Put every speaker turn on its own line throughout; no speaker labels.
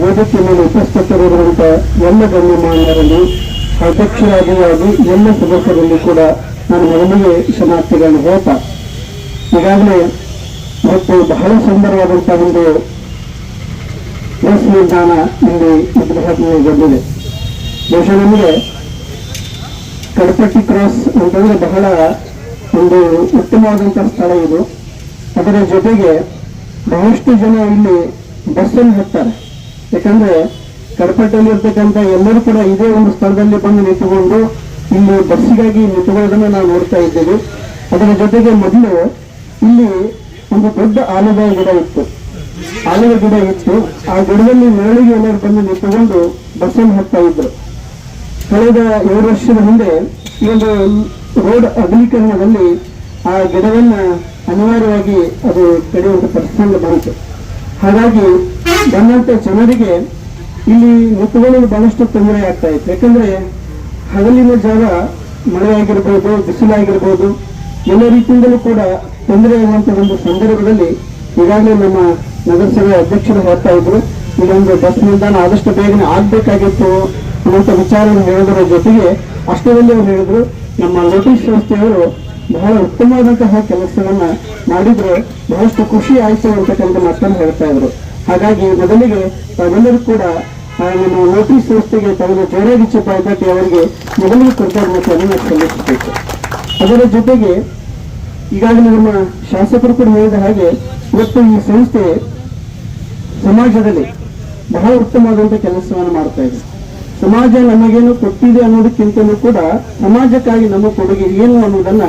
ವೇದಿಕೆ ಮೇಲೆ ಉಪಸ್ಥಿತರಿರುವಂತ ಎಲ್ಲ ಗಣ್ಯಮಾನ್ಯರಲ್ಲಿ ಅಧ್ಯಕ್ಷರಾದಿಯಾಗಿ ಎಲ್ಲ ಸದಸ್ಯರಲ್ಲಿ ಕೂಡ ನಾನು ಮೊದಲಿಗೆ ಸಮಾಪ್ತಿಗಳನ್ನು ಹೇಳ್ತಾ, ಈಗಾಗಲೇ ಮತ್ತು ಬಹಳ ಸುಂದರವಾದಂತಹ ಒಂದು ಬಸ್ ನಿಲ್ದಾಣ ಇಲ್ಲಿ ಬಂದಿದೆ. ಬಹುಶಃ ನಮಗೆ ಕಡಪಟ್ಟಿ ಕ್ರಾಸ್ ಅಂತಂದ್ರೆ ಬಹಳ ಒಂದು ಉತ್ತಮವಾದಂತಹ ಸ್ಥಳ ಇದು. ಅದರ ಜೊತೆಗೆ ಬಹಳಷ್ಟು ಜನ ಇಲ್ಲಿ ಬಸ್ಸನ್ನು ಹತ್ತಾರೆ ಯಾಕಂದ್ರೆ ಕಡಪಟ್ಟಲ್ಲಿ ಇರ್ತಕ್ಕಂಥ ಎಲ್ಲರೂ ಕೂಡ ಇದೇ ಒಂದು ಸ್ಥಳದಲ್ಲಿ ಬಂದು ನಿಂತುಕೊಂಡು ಇಲ್ಲಿ ಬಸ್ಸಿಗಾಗಿ ನಿಂತುಕೊಳ್ಳೋದನ್ನ ನಾವು ನೋಡ್ತಾ ಇದ್ದೇವೆ. ಅದರ ಜೊತೆಗೆ ಮೊದಲು ಇಲ್ಲಿ ಒಂದು ದೊಡ್ಡ ಆಲದ ಗಿಡ ಇತ್ತು. ಆಲದ ಗಿಡ ಇತ್ತು. ಆ ಗಿಡದಲ್ಲಿ ನೆರಳಿಗೆ ಎಲ್ಲರೂ ಬಂದು ನಿಂತುಕೊಂಡು ಬಸ್ಸನ್ನು ಹತ್ತಾ ಇದ್ರು. ಕಳೆದ ಏಳು ವರ್ಷದ ಹಿಂದೆ ಈ ಒಂದು ರೋಡ್ ಅಗಲೀಕರಣದಲ್ಲಿ ಆ ಗಿಡವನ್ನ ಅನಿವಾರ್ಯವಾಗಿ ಅದು ಕಡಿಯುವಂತ ಪರಿಸ್ಥಿತಿ ಬಂತು. ಹಾಗಾಗಿ ಬಂದಂತ ಜನರಿಗೆ ಇಲ್ಲಿ ನಿಂತುಕೊಳ್ಳಲು ಬಹಳಷ್ಟು ತೊಂದರೆ ಆಗ್ತಾ ಇತ್ತು ಯಾಕಂದ್ರೆ ಹಗಲಿನ ಜಾಗ ಮಳೆ ಆಗಿರ್ಬೋದು ಬಿಸಿಲಾಗಿರ್ಬೋದು, ಎಲ್ಲ ರೀತಿಯಿಂದಲೂ ಕೂಡ ತೊಂದರೆ ಆಗುವಂತ ಒಂದು ಸಂದರ್ಭದಲ್ಲಿ ಈಗಾಗಲೇ ನಮ್ಮ ನಗರಸಭೆ ಅಧ್ಯಕ್ಷರು ಹೇಳ್ತಾ ಇದ್ರು. ಇದೊಂದು ಬಸ್ ನಿಲ್ದಾಣ ಆದಷ್ಟು ಬೇಗನೆ ಆಗ್ಬೇಕಾಗಿತ್ತು ಅನ್ನುವಂಥ ವಿಚಾರವನ್ನು ಹೇಳೋದರ ಜೊತೆಗೆ ಅಷ್ಟರಲ್ಲಿ ಅವರು ಹೇಳಿದ್ರು, ನಮ್ಮ ಲೋಟೀಸ್ ಸಂಸ್ಥೆಯವರು ಬಹಳ ಉತ್ತಮವಾದಂತಹ ಕೆಲಸವನ್ನ ಮಾಡಿದ್ರೆ ಬಹಳಷ್ಟು ಖುಷಿ ಆಯ್ತು ಅಂತಕ್ಕಂಥ ಮಾತನ್ನು ಹೇಳ್ತಾ ಇದ್ರು. ಹಾಗಾಗಿ ಮೊದಲಿಗೆ ತಾವೆಲ್ಲರೂ ಕೂಡ ನಮ್ಮ ನೋಟಿಸ್ ಸಂಸ್ಥೆಗೆ ತಮ್ಮ ಜೋರಾಗಿ ಚಪಾಯಿಪಟ್ಟಿ ಅವರಿಗೆ ಮೊದಲಿಗೆ ಕೃತಜ್ಞತೆಯನ್ನು ಸಲ್ಲಿಸಬೇಕು. ಅದರ ಜೊತೆಗೆ ಈಗಾಗಲೇ ನಮ್ಮ ಶಾಸಕರು ಕೂಡ ಹೇಳಿದ ಹಾಗೆ ಇವತ್ತು ಈ ಸಂಸ್ಥೆ ಸಮಾಜದಲ್ಲಿ ಬಹಳ ಉತ್ತಮವಾದಂತ ಕೆಲಸವನ್ನು ಮಾಡ್ತಾ ಇದೆ. ಸಮಾಜ ನಮಗೇನು ಕೊಟ್ಟಿದೆ ಅನ್ನೋದಕ್ಕಿಂತಲೂ ಕೂಡ ಸಮಾಜಕ್ಕಾಗಿ ನಮ್ಮ ಕೊಡುಗೆ ಏನು ಅನ್ನೋದನ್ನ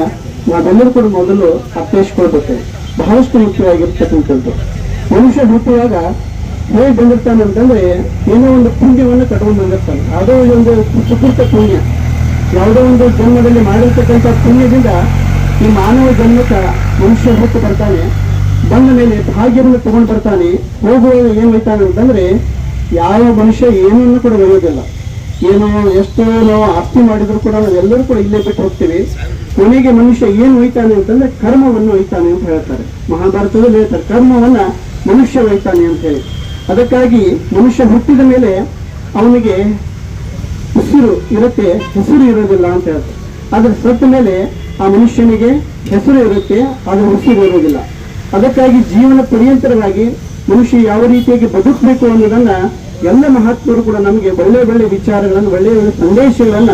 ನಾವೆಲ್ಲರೂ ಕೂಡ ಮೊದಲು ಅರ್ಥೈಸ್ಕೊಳ್ಬೇಕು ಬಹಳಷ್ಟು ಮುಖ್ಯವಾಗಿರ್ತಕ್ಕಂಥದ್ದು. ಮನುಷ್ಯ ಹುಟ್ಟುವಾಗ ಹೇಗೆ ಬಂದಿರ್ತಾನೆ ಅಂತಂದ್ರೆ ಏನೋ ಒಂದು ಪುಣ್ಯವನ್ನು ಕಟ್ಕೊಂಡು ಬಂದಿರ್ತಾನೆ. ಯಾವುದೋ ಒಂದು ಸುಕೃತ ಪುಣ್ಯ. ಯಾವುದೋ ಒಂದು ಜನ್ಮದಲ್ಲಿ ಮಾಡಿರ್ತಕ್ಕಂಥ ಪುಣ್ಯದಿಂದ ಈ ಮಾನವ ಜನ್ಮಕ್ಕೆ ಮನುಷ್ಯ ಹುಟ್ಟು ಬರ್ತಾನೆ. ಬಂದ ಮೇಲೆ ಭಾಗ್ಯವನ್ನು ತಗೊಂಡು ಬರ್ತಾನೆ. ಹೋಗುವಾಗ ಏನ್ ಹೋಯ್ತಾನೆ ಅಂತಂದ್ರೆ ಯಾವ ಮನುಷ್ಯ ಏನನ್ನು ಕೂಡ ಒಯ್ಯೋದಿಲ್ಲ. ಏನೋ ಎಷ್ಟೋ ನಾವು ಆಸ್ತಿ ಮಾಡಿದ್ರು ಕೂಡ ನಾವೆಲ್ಲರೂ ಕೂಡ ಇಲ್ಲೇ ಬಿಟ್ಟು ಹೋಗ್ತೀವಿ. ಕೊನೆಗೆ ಮನುಷ್ಯ ಏನು ಒಯ್ತಾನೆ ಅಂತಂದ್ರೆ ಕರ್ಮವನ್ನು ಒಯ್ತಾನೆ ಅಂತ ಹೇಳ್ತಾರೆ. ಮಹಾಭಾರತದಲ್ಲಿ ಹೇಳ್ತಾರೆ, ಕರ್ಮವನ್ನ ಮನುಷ್ಯ ಒಯ್ತಾನೆ ಅಂತ ಹೇಳಿ. ಅದಕ್ಕಾಗಿ ಮನುಷ್ಯ ಹುಟ್ಟಿದ ಮೇಲೆ ಅವನಿಗೆ ಉಸಿರು ಇರುತ್ತೆ, ಹೆಸರು ಇರೋದಿಲ್ಲ ಅಂತ ಹೇಳ್ತಾರೆ. ಆದ್ರೆ ಸತ್ತ ಮೇಲೆ ಆ ಮನುಷ್ಯನಿಗೆ ಹೆಸರು ಇರುತ್ತೆ, ಆದ್ರೆ ಉಸಿರು ಇರೋದಿಲ್ಲ. ಅದಕ್ಕಾಗಿ ಜೀವನ ಪರ್ಯಂತರವಾಗಿ ಮನುಷ್ಯ ಯಾವ ರೀತಿಯಾಗಿ ಬದುಕಬೇಕು ಅನ್ನೋದನ್ನ ಎಲ್ಲ ಮಹಾತ್ಮರು ಕೂಡ ನಮಗೆ ಒಳ್ಳೆ ಒಳ್ಳೆ ವಿಚಾರಗಳನ್ನು, ಒಳ್ಳೆ ಒಳ್ಳೆ ಸಂದೇಶಗಳನ್ನ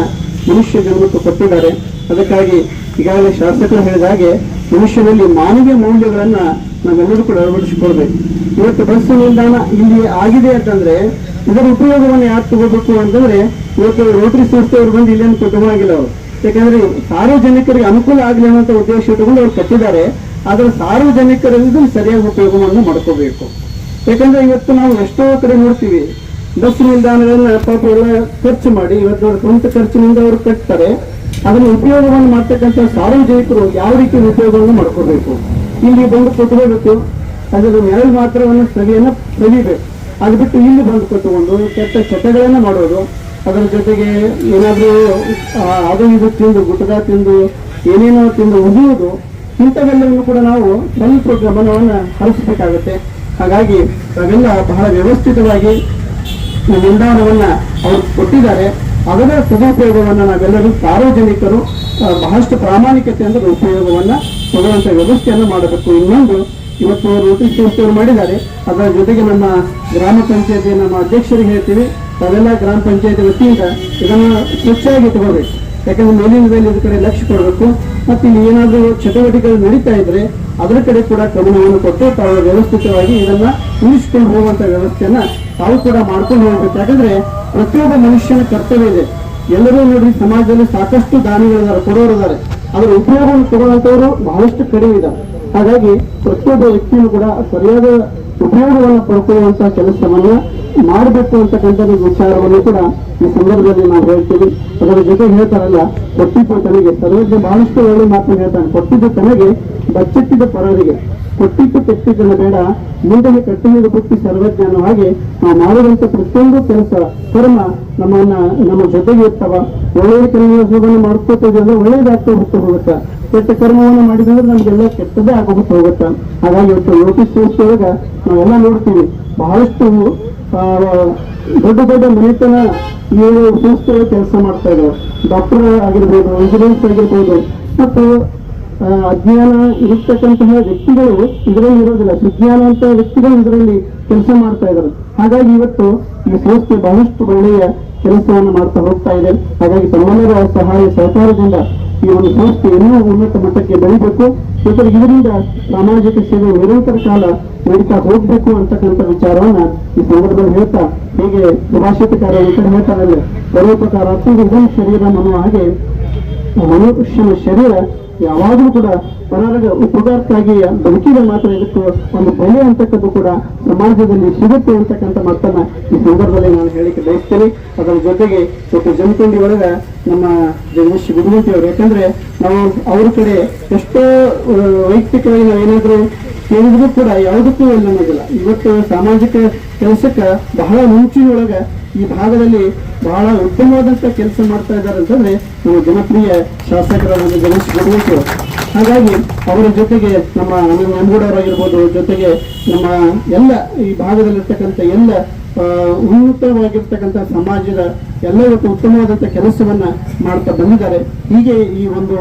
ಮನುಷ್ಯ ಜನ್ಮಕ್ಕೆ ಕೊಟ್ಟಿದ್ದಾರೆ. ಅದಕ್ಕಾಗಿ ಈಗಾಗಲೇ ಶಾಸಕರು ಹೇಳಿದ ಹಾಗೆ ಮನುಷ್ಯನಲ್ಲಿ ಮಾನವೀಯ ಮೌಲ್ಯಗಳನ್ನ ನಾವೆಲ್ಲರೂ ಕೂಡ ಅಳವಡಿಸಿಕೊಳ್ಬೇಕು. ಇವತ್ತು ಬಸ್ ನಿಲ್ದಾಣ ಇಲ್ಲಿ ಆಗಿದೆ ಅಂತಂದ್ರೆ ಇದರ ಉಪಯೋಗವನ್ನು ಯಾರು ತಗೋಬೇಕು ಅಂತಂದ್ರೆ ಇವತ್ತು ರೋಟರಿ ಸಂಸ್ಥೆಯವರು ಬಂದು ಇಲ್ಲೇನು ಕೊಟ್ಟವಾಗಿಲ್ಲ ಅವರು. ಯಾಕಂದ್ರೆ ಸಾರ್ವಜನಿಕರಿಗೆ ಅನುಕೂಲ ಆಗಲಿ ಅನ್ನೋ ಉದ್ದೇಶ ಇಟ್ಟುಕೊಂಡು ಅವ್ರು ಕಟ್ಟಿದ್ದಾರೆ. ಆದ್ರೆ ಸಾರ್ವಜನಿಕರಲ್ಲಿ ಸರಿಯಾಗಿ ಉಪಯೋಗವನ್ನು ಮಾಡ್ಕೋಬೇಕು. ಯಾಕಂದ್ರೆ ಇವತ್ತು ನಾವು ಎಷ್ಟೋ ಕಡೆ ನೋಡ್ತೀವಿ ಬಸ್ ನಿಲ್ದಾಣಗಳನ್ನ ಪಾಪ ಎಲ್ಲ ಖರ್ಚು ಮಾಡಿ, ಇವತ್ತು ಸ್ವಂತ ಖರ್ಚಿನಿಂದ ಅವರು ಕಟ್ತಾರೆ. ಅದನ್ನು ಉಪಯೋಗವನ್ನು ಮಾಡ್ತಕ್ಕಂಥ ಸಾರ್ವಜನಿಕರು ಯಾವ ರೀತಿ ಉಪಯೋಗವನ್ನು ಮಾಡ್ಕೋಬೇಕು ಇಲ್ಲಿ ಬಂದು ಕೊಟ್ಕೋಬೇಕು ಅದರ ನೆರಳು ಮಾತ್ರವನ್ನು ಸವಿಯನ್ನ ಸವಿಬೇಕು ಅದು ಬಿಟ್ಟು ಇಲ್ಲಿ ಬಂದು ಕೊಟ್ಟುಕೊಂಡು ಕೆಟ್ಟ ಚಟಗಳನ್ನ ಮಾಡೋದು, ಅದರ ಜೊತೆಗೆ ಏನಾದ್ರೂ ಅದು ಇದು ತಿಂದು ಗುಟಕ ತಿಂದು, ಏನೇನೋ ತಿಂದು ಉದಿಯೋದು ಇಂಥವೆಲ್ಲವನ್ನು ಕೂಡ ನಾವು ಸ್ವಲ್ಪ ಗಮನವನ್ನು ಹರಿಸಬೇಕಾಗುತ್ತೆ. ಹಾಗಾಗಿ ನಾವೆಲ್ಲ ಬಹಳ ವ್ಯವಸ್ಥಿತವಾಗಿ ಈ ನಿಲ್ದಾಣವನ್ನ ಅವರು ಕೊಟ್ಟಿದ್ದಾರೆ. ಅದರ ಸದುಪಯೋಗವನ್ನು ನಾವೆಲ್ಲರೂ ಸಾರ್ವಜನಿಕರು ಬಹಳಷ್ಟು ಪ್ರಾಮಾಣಿಕತೆಯಿಂದ ಉಪಯೋಗವನ್ನ ತಗೊಳ್ಳುವಂತ ವ್ಯವಸ್ಥೆಯನ್ನು ಮಾಡಬೇಕು. ಇನ್ನೊಂದು, ಇವತ್ತು ರೋಟರಿ ಸಂಸ್ಥೆಯವರು ಮಾಡಿದ್ದಾರೆ. ಅದರ ಜೊತೆಗೆ ನಮ್ಮ ಗ್ರಾಮ ಪಂಚಾಯತಿ ನಮ್ಮ ಅಧ್ಯಕ್ಷರಿಗೆ ಹೇಳ್ತೀವಿ, ತಾವೆಲ್ಲ ಗ್ರಾಮ ಪಂಚಾಯತಿ ವತಿಯಿಂದ ಇದನ್ನು ಸ್ವಚ್ಛವಾಗಿ ತಗೋಬೇಕು. ಯಾಕಂದ್ರೆ ಮೇಲಿನ ಮೇಲೆ ಇದ್ರ ಕಡೆ ಲಕ್ಷ್ಯ ಕೊಡಬೇಕು. ಮತ್ತೆ ಇಲ್ಲಿ ಏನಾದರೂ ಚಟುವಟಿಕೆಗಳು ನಡೀತಾ ಇದ್ರೆ ಅದರ ಕಡೆ ಕೂಡ ಗಮನವನ್ನು ಕೊಟ್ಟು ತಾವು ವ್ಯವಸ್ಥಿತವಾಗಿ ಇದನ್ನ ಉಳಿಸಿಕೊಂಡು ಹೋಗುವಂತ ವ್ಯವಸ್ಥೆಯನ್ನ ತಾವು ಕೂಡ ಮಾಡ್ಕೊಂಡು ಹೋಗ್ಬೇಕು. ಯಾಕಂದ್ರೆ ಪ್ರತಿಯೊಬ್ಬ ಮನುಷ್ಯನ ಕರ್ತವ್ಯ ಇದೆ. ಎಲ್ಲರೂ ನೋಡಿ ಸಮಾಜದಲ್ಲಿ ಸಾಕಷ್ಟು ದಾನಿಗಳಿದ್ದಾರೆ ಕೊಡೋರಿದ್ದಾರೆ ಅದರ ಉಪಯೋಗವನ್ನು ಕೊಡುವಂತವರು ಬಹಳಷ್ಟು ಕಡಿಮೆ ಇದೆ ಹಾಗಾಗಿ ಪ್ರತಿಯೊಬ್ಬ ವ್ಯಕ್ತಿಯೂ ಕೂಡ ಸರಿಯಾದ ಉಪಯೋಗವನ್ನು ಪಡ್ಕೊಳ್ಳುವಂತಹ ಕೆಲಸವನ್ನ ಮಾಡಬೇಕು ಅಂತಕ್ಕಂಥ ವಿಚಾರವನ್ನು ಕೂಡ ಈ ಸಂದರ್ಭದಲ್ಲಿ ನಾವು ಹೇಳ್ತೀವಿ. ಅದರ ಜೊತೆ ಹೇಳ್ತಾರಲ್ಲ, ಕೊಟ್ಟಿದ್ದು ತನಗೆ. ಸರ್ವಜ್ಞ ಬಹಳಷ್ಟು ಒಳ್ಳೆ ಮಾತು ಹೇಳ್ತಾನೆ. ಕೊಟ್ಟಿದ್ದು ತನಗೆ, ಬಚ್ಚಿಟ್ಟಿದ್ದ ಪರರಿಗೆ. ಕೊಟ್ಟಿದ್ದು ಕೆಟ್ಟಿದ್ದನ್ನು ಬೇಡ. ಮುಂದೆಗೆ ಕಟ್ಟಿನಿಂದ ಬುಟ್ಟಿ ಸರ್ವಜ್ಞಾನವಾಗಿ ನಾವು ಮಾಡುವಂತ ಪ್ರತಿಯೊಂದು ಕೆಲಸ ಕರ್ಮ ನಮ್ಮನ್ನ, ನಮ್ಮ ಜೊತೆಗೆ ಇರ್ತಾವ. ಒಳ್ಳೆಯ ಕೆಲಸವನ್ನು ಮಾಡ್ಕೋತಾ ಅಂದ್ರೆ ಒಳ್ಳೇದಾಗ್ತಾ ಹೋಗ್ತಾ ಹೋಗುತ್ತೆ. ಕೆಟ್ಟ ಕರ್ಮವನ್ನು ಮಾಡಿದ್ರೆ ನಮ್ಗೆಲ್ಲ ಕೆಟ್ಟದೇ ಆಗೋಗುತ್ತೆ ಹೋಗುತ್ತೆ. ಹಾಗಾಗಿ ಇವತ್ತು ಸಂಸ್ಥೆಯೊಳಗ ನಾವೆಲ್ಲ ನೋಡ್ತೀವಿ. ಬಹಳಷ್ಟು ದೊಡ್ಡ ದೊಡ್ಡ ಮನೆತನ ಏನು ಸಂಸ್ಥೆಗಳ ಕೆಲಸ ಮಾಡ್ತಾ ಇದ್ದಾರೆ ಡಾಕ್ಟರ್ ಆಗಿರ್ಬೋದು ಇಂಜಿನಿಯರ್ಸ್ ಆಗಿರ್ಬೋದು. ಮತ್ತು ಅಜ್ಞಾನ ಇರತಕ್ಕಂತಹ ವ್ಯಕ್ತಿಗಳು ಇದರಲ್ಲಿ ಇರೋದಿಲ್ಲ. ವಿಜ್ಞಾನ ಅಂತ ವ್ಯಕ್ತಿಗಳು ಇದರಲ್ಲಿ ಕೆಲಸ ಮಾಡ್ತಾ ಇದ್ದಾರೆ ಹಾಗಾಗಿ ಇವತ್ತು ಈ ಸಂಸ್ಥೆ ಬಹಳಷ್ಟು ಒಳ್ಳೆಯ ಕೆಲಸವನ್ನು ಮಾಡ್ತಾ ಹೋಗ್ತಾ ಇದೆ. ಹಾಗಾಗಿ ತಮ್ಮೆಲ್ಲರ ಸಹಾಯ ಸಹಕಾರದಿಂದ ಈ ಒಂದು ಸಂಸ್ಥೆ ಇನ್ನೂ ಉನ್ನತ ಮಟ್ಟಕ್ಕೆ ಬೆಳಿಬೇಕು. ಜೊತೆಗೆ ಇದರಿಂದ ಸಾಮಾಜಿಕ ಸೇವೆ ನಿರಂತರ ಕಾಲ ನಡೀತಾ ಹೋಗ್ಬೇಕು ಅಂತಕ್ಕಂಥ ವಿಚಾರವನ್ನ ಈ ಸಂದರ್ಭದಲ್ಲಿ ಹೇಳ್ತಾ ಹೀಗೆ ಕಡೆ ಹೇಳ್ತಾರಲ್ಲ ಪರೋಪಕಾರ ಇದನ್ನು ಶರೀರ ಮನೋ ಹಾಗೆ ಮನುಷ್ಯನ ಶರೀರ ಯಾವಾಗಲೂ ಕೂಡ ಪರರ ಉಪಕಾರಕ್ಕಾಗಿ ಬದುಕಿದ ಮಾತ್ರ ಇದಕ್ಕೆ ಒಂದು ಬೆಲೆ ಅಂತಕ್ಕದ್ದು ಕೂಡ ಸಮಾಜದಲ್ಲಿ ಸಿಗುತ್ತೆ ಅಂತಕ್ಕಂಥ ಮಾತನ್ನ ಈ ಸಂದರ್ಭದಲ್ಲಿ ನಾನು ಹೇಳಿಕೆ ಬಯಸ್ತೇನೆ. ಅದರ ಜೊತೆಗೆ ಇವತ್ತು ಜಮಖಂಡಿ ಒಳಗೆ ನಮ್ಮ ಜಗದೀಶ್ ಗುರುಮೂರ್ತಿ ಅವರು, ಯಾಕಂದ್ರೆ ನಾವು ಅವ್ರ ಕಡೆ ಎಷ್ಟೋ ವೈಯಕ್ತಿಕವಾಗಿ ನಾವೇನಾದ್ರೂ ಕೇಳಿದ್ರು ಕೂಡ ಯಾವುದಕ್ಕೂ ಇಲ್ಲ ಅನ್ನೋದಿಲ್ಲ ಇವತ್ತು ಸಾಮಾಜಿಕ ಕೆಲಸಕ್ಕೆ ಬಹಳ ಮುಂಚಿನೊಳಗ ಈ ಭಾಗದಲ್ಲಿ ಬಹಳ ಉತ್ತಮವಾದಂತ ಕೆಲಸ ಮಾಡ್ತಾ ಇದ್ದಾರೆ ಅಂತಂದ್ರೆ ನಮ್ಮ ಜನಪ್ರಿಯ ಶಾಸಕರಾದ ಗಣೇಶ್ ಹಾಗಾಗಿ ಅವರ ಜೊತೆಗೆ ನಮ್ಮ ನಂಬೂಡವರಾಗಿರ್ಬೋದು ಜೊತೆಗೆ ನಮ್ಮ ಎಲ್ಲ ಈ ಭಾಗದಲ್ಲಿರ್ತಕ್ಕಂಥ ಎಲ್ಲ ಉನ್ನತವಾಗಿರ್ತಕ್ಕಂಥ ಸಮಾಜದ ಎಲ್ಲ ಉತ್ತಮವಾದಂಥ ಕೆಲಸವನ್ನ ಮಾಡ್ತಾ ಬಂದಿದ್ದಾರೆ. ಹೀಗೆ ಈ ಒಂದು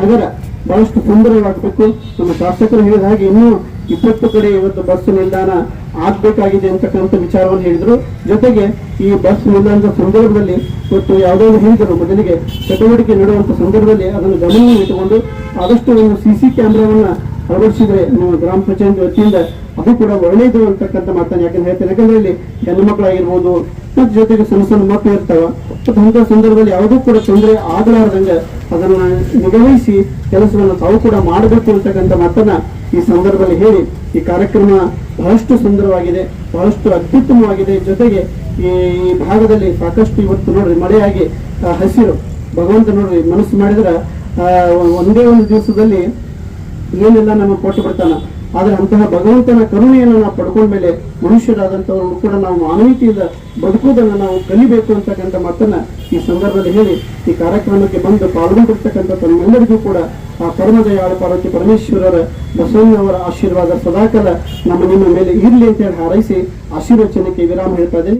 ನಗರ ಬಹಳಷ್ಟು ಸುಂದರವಾಗಬೇಕು ನಮ್ಮ ಶಾಸಕರು ಹೇಳಿದ ಹಾಗೆ ಇನ್ನೂ ಇಪ್ಪತ್ತು ಕಡೆ ಇವತ್ತು ಬಸ್ ನಿಲ್ದಾಣ ಆಗ್ಬೇಕಾಗಿದೆ ಅಂತಕ್ಕಂಥ ವಿಚಾರವನ್ನು ಹೇಳಿದರು. ಜೊತೆಗೆ ಈ ಬಸ್ ನಿಲ್ದಾಣದ ಸಂದರ್ಭದಲ್ಲಿ ಇವತ್ತು ಯಾವುದೋ ಹೇಳಿದರು ಮೊದಲಿಗೆ ಚಟುವಟಿಕೆ ನೀಡುವಂಥ ಸಂದರ್ಭದಲ್ಲಿ ಅದನ್ನು ಗಮನ ಇಟ್ಟುಕೊಂಡು ಆದಷ್ಟು ಒಂದು ಸಿ ಸಿ ಕ್ಯಾಮ್ರಾವನ್ನ ಅಳವಡಿಸಿದ್ರೆ ಗ್ರಾಮ ಪಂಚಾಯತ್ ವತಿಯಿಂದ ಅದು ಕೂಡ ಒಳ್ಳೆಯದು ಅಂತಕ್ಕಂಥ ಮಾತನ್ನು ಯಾಕಂದ್ರೆ ಹೇಳ್ತೇನೆ. ಯಾಕಂದ್ರೆ ಇಲ್ಲಿ ಹೆಣ್ಣು ಮಕ್ಕಳಾಗಿರ್ಬೋದು, ಮತ್ತು ಜೊತೆಗೆ ಸಣ್ಣ ಸಣ್ಣ ಮಕ್ಕಳು ಇರ್ತಾವ. ಮತ್ತು ಅಂತ ಸಂದರ್ಭದಲ್ಲಿ ಯಾವುದೂ ಕೂಡ ತೊಂದರೆ ಆಗಲಾರ್ದಂಗೆ ಅದನ್ನ ನಿಗವಹಿಸಿ ಕೆಲಸವನ್ನು ತಾವು ಕೂಡ ಮಾಡಬೇಕು ಅಂತಕ್ಕಂಥ ಮಾತನ್ನ ಈ ಸಂದರ್ಭದಲ್ಲಿ ಹೇಳಿ ಈ ಕಾರ್ಯಕ್ರಮ ಬಹಳಷ್ಟು ಸುಂದರವಾಗಿದೆ, ಬಹಳಷ್ಟು ಅತ್ಯುತ್ತಮವಾಗಿದೆ. ಜೊತೆಗೆ ಈ ಭಾಗದಲ್ಲಿ ಸಾಕಷ್ಟು ಇವತ್ತು ನೋಡ್ರಿ ಮಳೆಯಾಗಿ ಹಸಿರು ಭಗವಂತ ನೋಡ್ರಿ ಮನಸ್ಸು ಮಾಡಿದ್ರೆ ಒಂದೇ ಒಂದು ದಿವಸದಲ್ಲಿ ಏನೆಲ್ಲ ನಮಗೆ ಕೊಟ್ಟು ಬಿಡ್ತಾನ, ಆದ್ರೆ ಅಂತಹ ಭಗವಂತನ ಕರುಣೆಯನ್ನು ನಾವು ಪಡ್ಕೊಂಡ ಮೇಲೆ ಮನುಷ್ಯರಾದಂಥವ್ರು ಕೂಡ ನಾವು ಮಾನವೀಯತೆಯಿಂದ ಬದುಕುವುದನ್ನು ನಾವು ಕಲಿಬೇಕು ಅಂತಕ್ಕಂಥ ಮಾತನ್ನ ಈ ಸಂದರ್ಭದಲ್ಲಿ ಹೇಳಿ, ಈ ಕಾರ್ಯಕ್ರಮಕ್ಕೆ ಬಂದು ಪಾಲ್ಗೊಂಡಿರ್ತಕ್ಕಂಥ ತಮ್ಮೆಲ್ಲರಿಗೂ ಕೂಡ ಆ ಪರಮದಯಾಳ ಪಾರ್ವತಿ ಪರಮೇಶ್ವರರ ಬಸವಣ್ಣವರ ಆಶೀರ್ವಾದ ಸದಾಕಾಲ ನಮ್ಮ ನಿಮ್ಮ ಮೇಲೆ ಇರಲಿ ಅಂತ ಹೇಳಿ ಹಾರೈಸಿ ಆಶೀರ್ವಚನಕ್ಕೆ ವಿರಾಮ ಹೇಳ್ತಾ